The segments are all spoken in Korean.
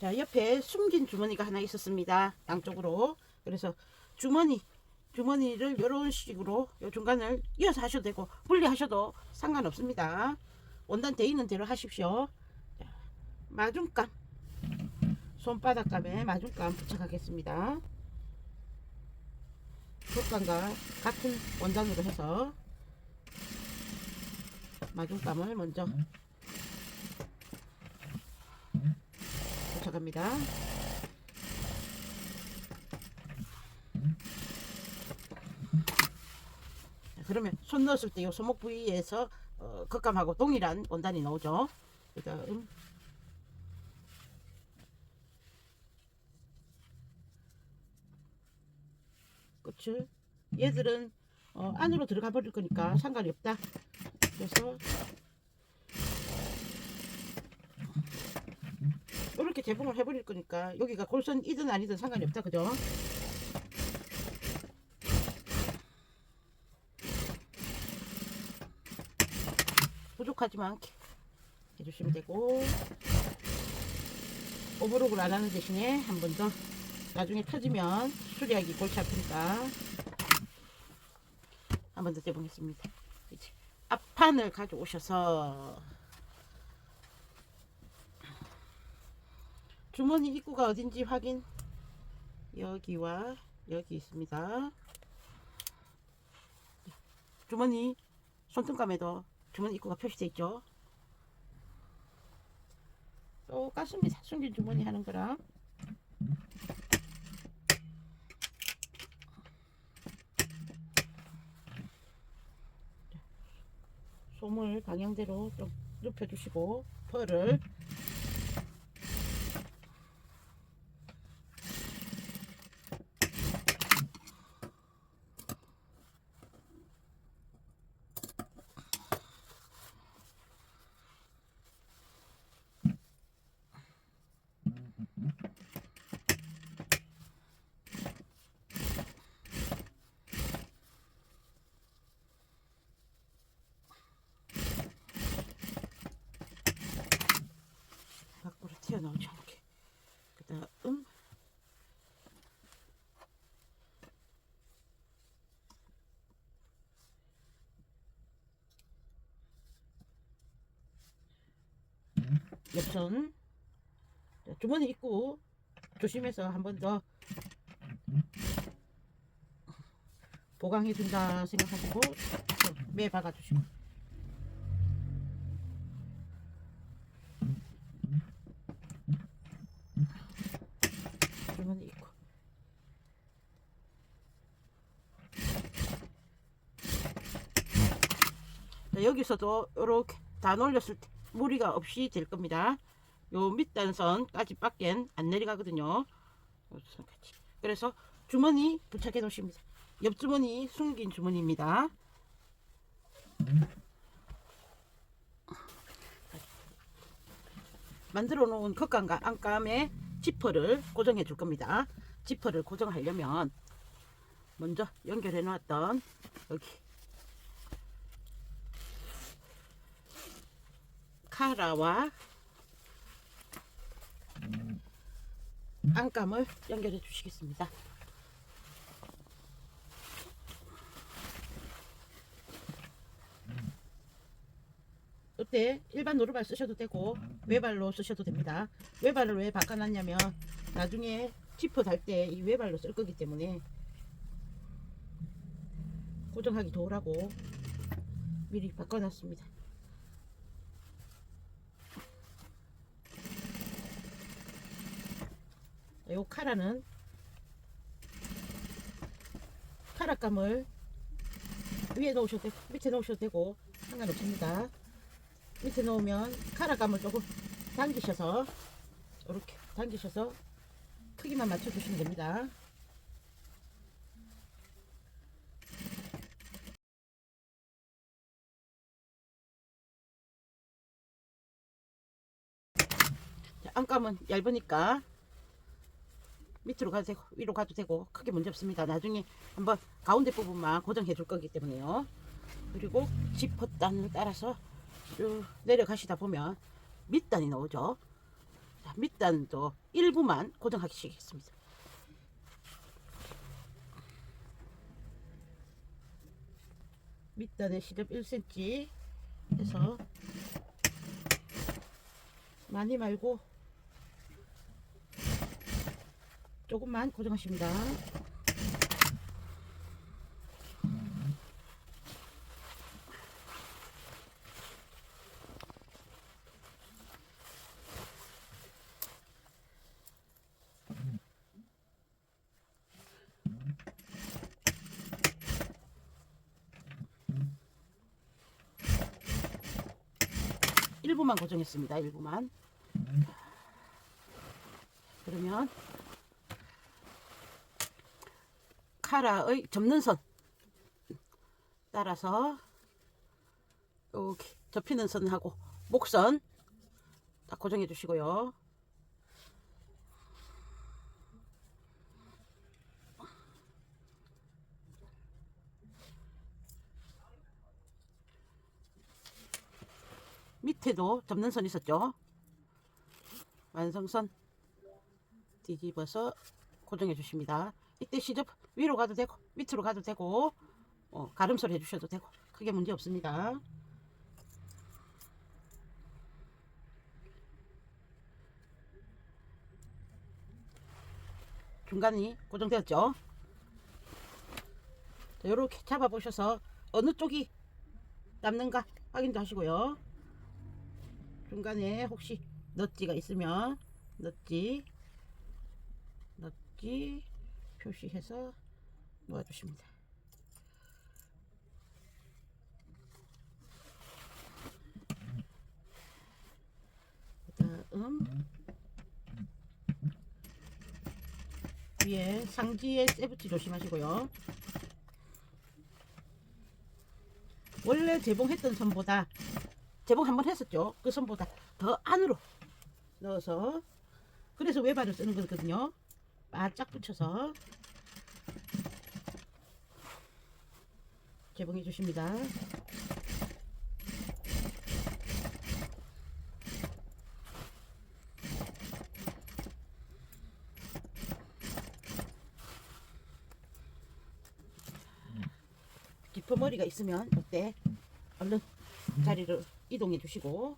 자, 옆에 숨긴 주머니가 하나 있었습니다. 양쪽으로. 그래서 주머니, 주머니를 이런 식으로 요 중간을 이어서 하셔도 되고 분리하셔도 상관없습니다. 원단 돼 있는 대로 하십시오. 자, 마중감. 손바닥감에 마중감 부착하겠습니다. 촉감과 같은 원단으로 해서 마중감을 먼저 자, 그러면 손 넣었을 때 이 손목 부위에서 어, 겉감하고 동일한 원단이 나오죠. 그 다음 끝을 얘들은 어, 안으로 들어가 버릴 거니까 상관이 없다. 그래서 재봉을 해버릴 거니까 여기가 골선이든 아니든 상관이 없다 그죠? 부족하지만 해주시면 되고 오버록을 안 하는 대신에 한 번 더 나중에 터지면 수리하기 골치 아프니까 한 번 더 재보겠습니다 이제 앞판을 가져오셔서 주머니 입구가 어딘지 확인. 여기와 여기 있습니다. 주머니 손등감에도 주머니 입구가 표시되어 있죠? 똑같습니다. 숨긴 주머니 하는 거랑. 솜을 방향대로 좀 눕혀주시고 펄을 나오지 않게. 그 다음. 옆선 자, 주머니 입구 조심해서 한 번 더 보강해 준다 생각하시고 매 박아 주시고 주머니 입구 자, 여기서도 이렇게 다 놀렸을 때 무리가 없이 될 겁니다. 요 밑단선까지 밖엔 안 내려가거든요. 그래서 주머니 부착해 놓으십니다. 옆주머니 숨긴 주머니입니다. 만들어 놓은 겉감과 안감에 지퍼를 고정해 줄 겁니다. 지퍼를 고정하려면 먼저 연결해 놨던 여기 카라와 안감을 연결해 주시겠습니다. 이때 일반 노루발 쓰셔도 되고 외발로 쓰셔도 됩니다. 외발을 왜 바꿔놨냐면 나중에 지퍼 달 때 이 외발로 쓸 거기 때문에 고정하기 도우라고 미리 바꿔놨습니다. 요 카라는 카라감을 위에 놓으셔도 되고 밑에 놓으셔도 되고 상관없습니다. 밑에 놓으면 카라감을 조금 당기셔서 이렇게 당기셔서 크기만 맞춰주시면 됩니다. 자, 안감은 얇으니까 밑으로 가도 되고 위로 가도 되고 크게 문제 없습니다. 나중에 한번 가운데 부분만 고정해 줄 거기 때문에요. 그리고 지퍼단을 따라서 쭉 내려가시다 보면 밑단이 나오죠. 자, 밑단도 일부만 고정하기 시작했습니다. 밑단에 시접 1cm 해서 많이 말고 조금만 고정하십니다. 일부만 고정했습니다. 일부만. 그러면 카라의 접는 선 따라서 이렇게 접히는 선하고 목선 딱 고정해 주시고요. 밑에도 접는 선 있었죠. 완성선 뒤집어서 고정해 주십니다. 이때 시접 위로 가도 되고 밑으로 가도 되고 어, 가름소리 해주셔도 되고 크게 문제 없습니다. 중간이 고정되었죠. 이렇게 잡아보셔서 어느 쪽이 남는가 확인도 하시고요. 중간에 혹시 넛지가 있으면 넛지 넛지 표시해서 놓아주십니다. 그다음 위에 상지에 세부치 조심하시고요. 원래 재봉했던 선보다 재봉 한번 했었죠. 그 선보다 더 안으로 넣어서 그래서 외발을 쓰는 거거든요. 바짝 붙여서. 재봉해 주십니다. 뒷머리가 있으면 이때? 얼른 자리를 이동해 주시고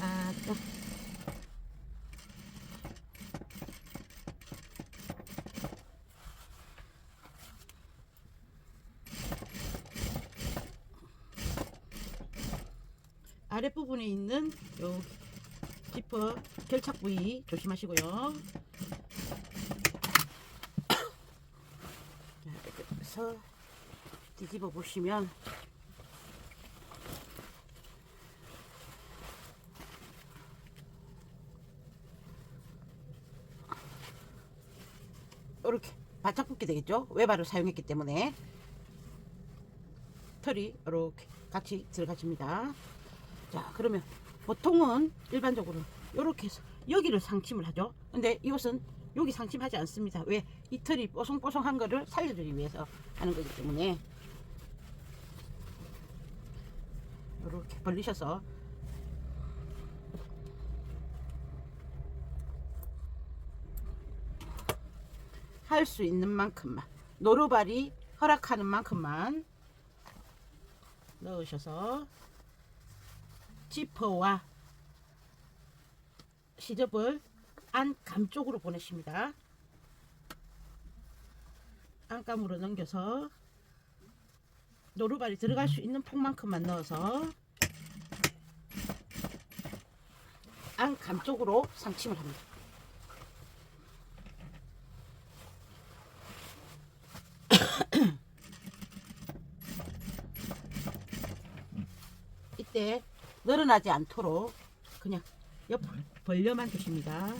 아따 아랫부분에 있는 요 지퍼 결착 부위 조심하시고요. 자, 이렇게 해서 뒤집어 보시면 이렇게 바짝 붙게 되겠죠? 외발을 사용했기 때문에 털이 이렇게 같이 들어가십니다. 자, 그러면 보통은 일반적으로 이렇게 해서 여기를 상침을 하죠. 근데 이것은 여기 상침하지 않습니다. 왜? 이 털이 뽀송뽀송한 거를 살려주기 위해서 하는 거기 때문에 이렇게 벌리셔서 할 수 있는 만큼만 노루발이 허락하는 만큼만 넣으셔서 지퍼와 시접을 안감 쪽으로 보내십니다. 안감으로 넘겨서 노루발이 들어갈 수 있는 폭만큼만 넣어서 안감 쪽으로 상침을 합니다. 이때 늘어나지 않도록 그냥 옆 벌려만 주십니다.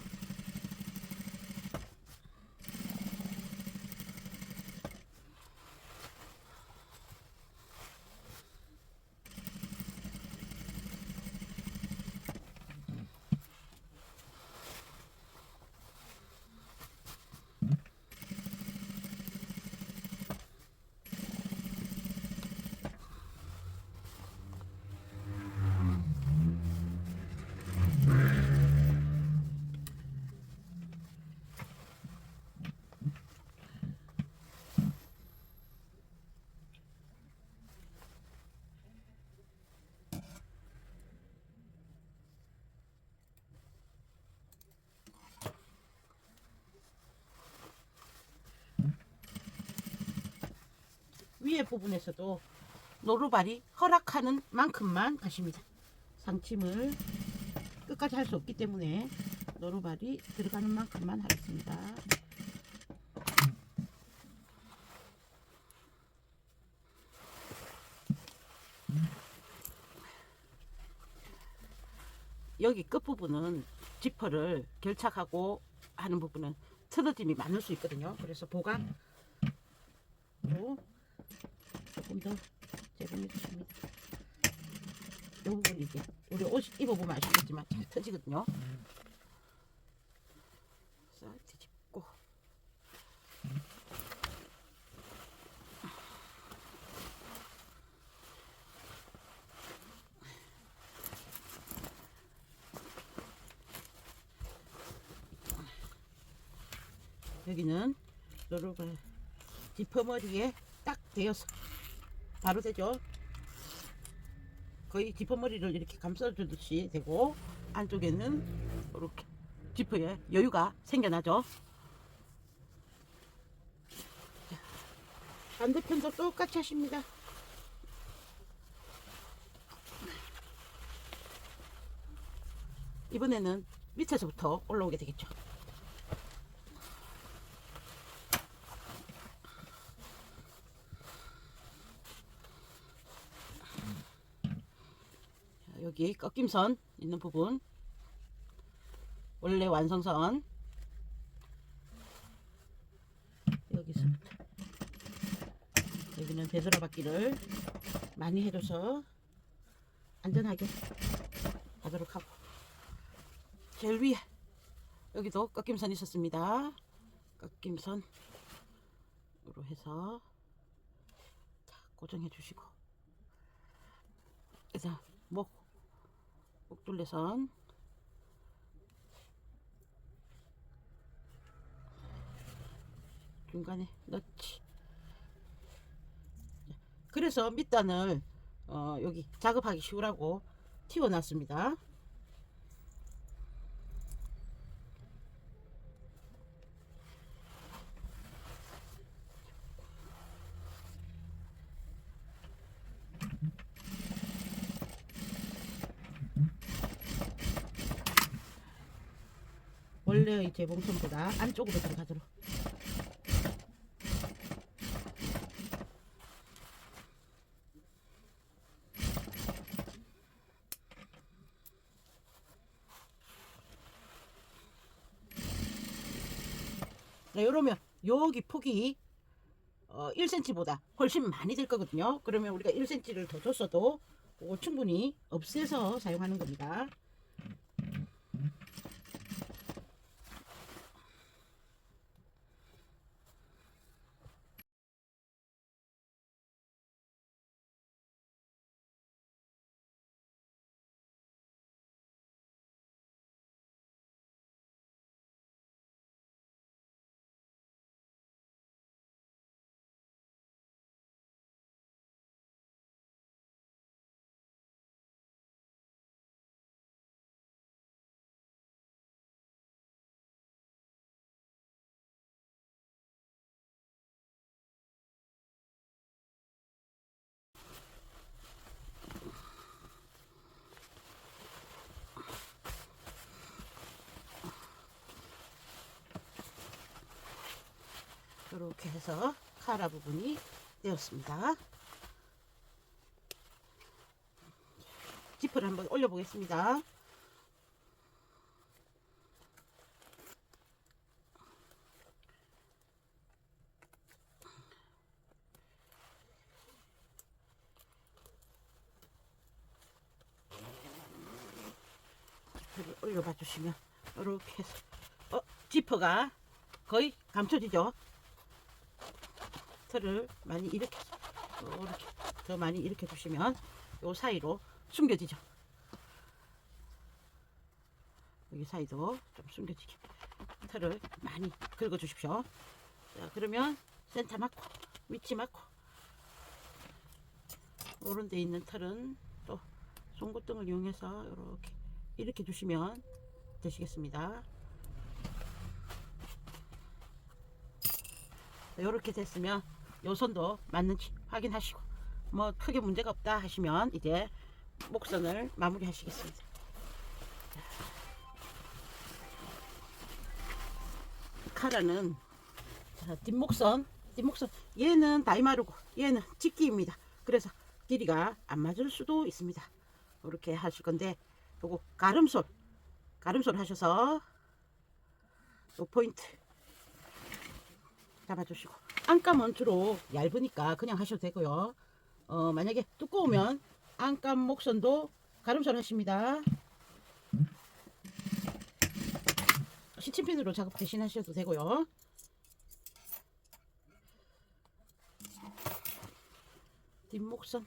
위에 부분에서도 노루발이 허락하는 만큼만 하십니다. 상침을 끝까지 할 수 없기 때문에 노루발이 들어가는 만큼만 하겠습니다. 여기 끝부분은 지퍼를 결착하고 하는 부분은 틀어짐이 많을 수 있거든요. 그래서 보강으로 조금 더 제공해 주십니다. 이 부분이 이제 우리 옷 입어보면 아시겠지만 잘 터지거든요. 싹 뒤집고 여기는 노루발 지퍼머리에 딱 대어서 바로 되죠. 거의 지퍼머리를 이렇게 감싸주듯이 되고 안쪽에는 이렇게 지퍼에 여유가 생겨나죠. 자, 반대편도 똑같이 하십니다. 이번에는 밑에서부터 올라오게 되겠죠. 자, 여기 꺾임선 있는 부분. 원래 완성선. 여기서부터. 여기는 되돌아받기를 많이 해줘서 안전하게 하도록 하고. 제일 위에 여기도 꺾임선 있었습니다. 꺾임선으로 해서 자, 고정해 주시고. 그래서 목 목둘레선. 중간에 넣지. 그래서 밑단을 어, 여기 작업하기 쉬우라고 튀어놨습니다 원래의 재봉선보다 안쪽으로 들어가도록 네, 이러면 여기 폭이 어, 1cm보다 훨씬 많이 될 거거든요. 그러면 우리가 1cm를 더 줬어도 충분히 없애서 사용하는 겁니다. 이렇게 해서 카라 부분이 되었습니다. 지퍼를 한번 올려 보겠습니다. 지퍼를 올려봐 주시면 이렇게 해서 어 지퍼가 거의 감춰지죠. 틀을 많이 이렇게 이렇게 더 많이 이렇게 두시면 요 사이로 숨겨지죠. 여기 사이도 좀 숨겨지게 틀을 많이 긁어 주십시오. 자 그러면 센터 맞고 위치 맞고 오른 데 있는 틀은 또 송곳등을 이용해서 이렇게 이렇게 두시면 되시겠습니다. 이렇게 됐으면 요 선도 맞는지 확인하시고 뭐 크게 문제가 없다 하시면 이제 목선을 마무리 하시겠습니다. 카라는 자, 뒷목선 뒷목선 얘는 다이마르고 얘는 직기입니다. 그래서 길이가 안 맞을 수도 있습니다. 이렇게 하실 건데 요거 가름솔 가름솔 하셔서 요 포인트 잡아주시고 안감은 주로 얇으니까 그냥 하셔도 되고요. 어, 만약에 두꺼우면 안감 목선도 가름솔 하십니다. 시침핀으로 작업 대신 하셔도 되고요. 뒷목선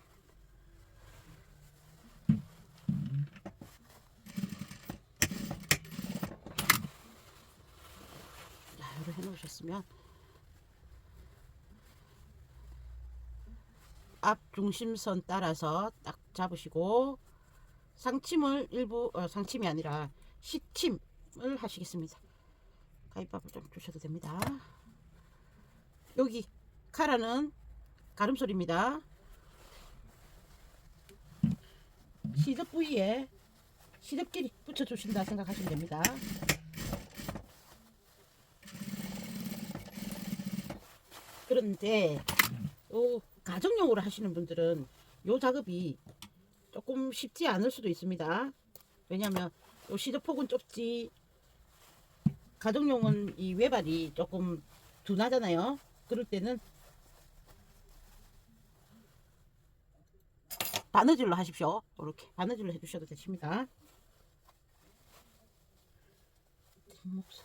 자, 이렇게 해놓으셨으면 앞 중심선 따라서 딱 잡으시고 상침을 일부 어, 상침이 아니라 시침을 하시겠습니다. 가위밥을 좀 주셔도 됩니다. 여기 카라는 가름솔입니다. 시접 부위에 시접끼리 붙여주신다 생각하시면 됩니다. 그런데 요 가정용으로 하시는 분들은 요 작업이 조금 쉽지 않을 수도 있습니다. 왜냐하면 요 시접폭은 좁지 가정용은 이 외발이 조금 둔하잖아요. 그럴 때는 바느질로 하십시오. 이렇게 바느질로 해주셔도 되십니다.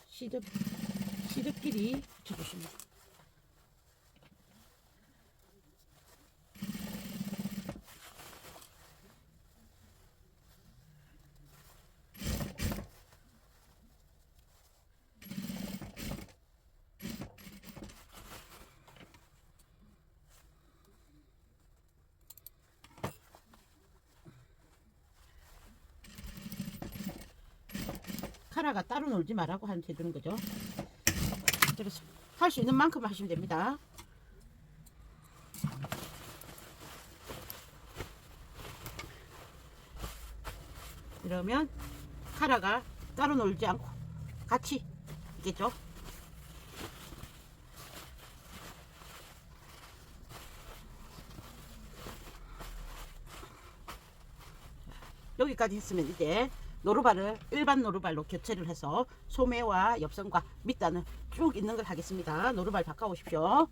시접 시접끼리 붙여주십니다. 놀지 말라고 한 해주는 거죠. 그래서 할 수 있는 만큼 하시면 됩니다. 이러면 카라가 따로 놀지 않고 같이 있겠죠. 여기까지 했으면 이제 노루발을 일반 노루발로 교체를 해서 소매와 옆선과 밑단을 쭉 있는 걸 하겠습니다. 노루발 바꿔 오십시오.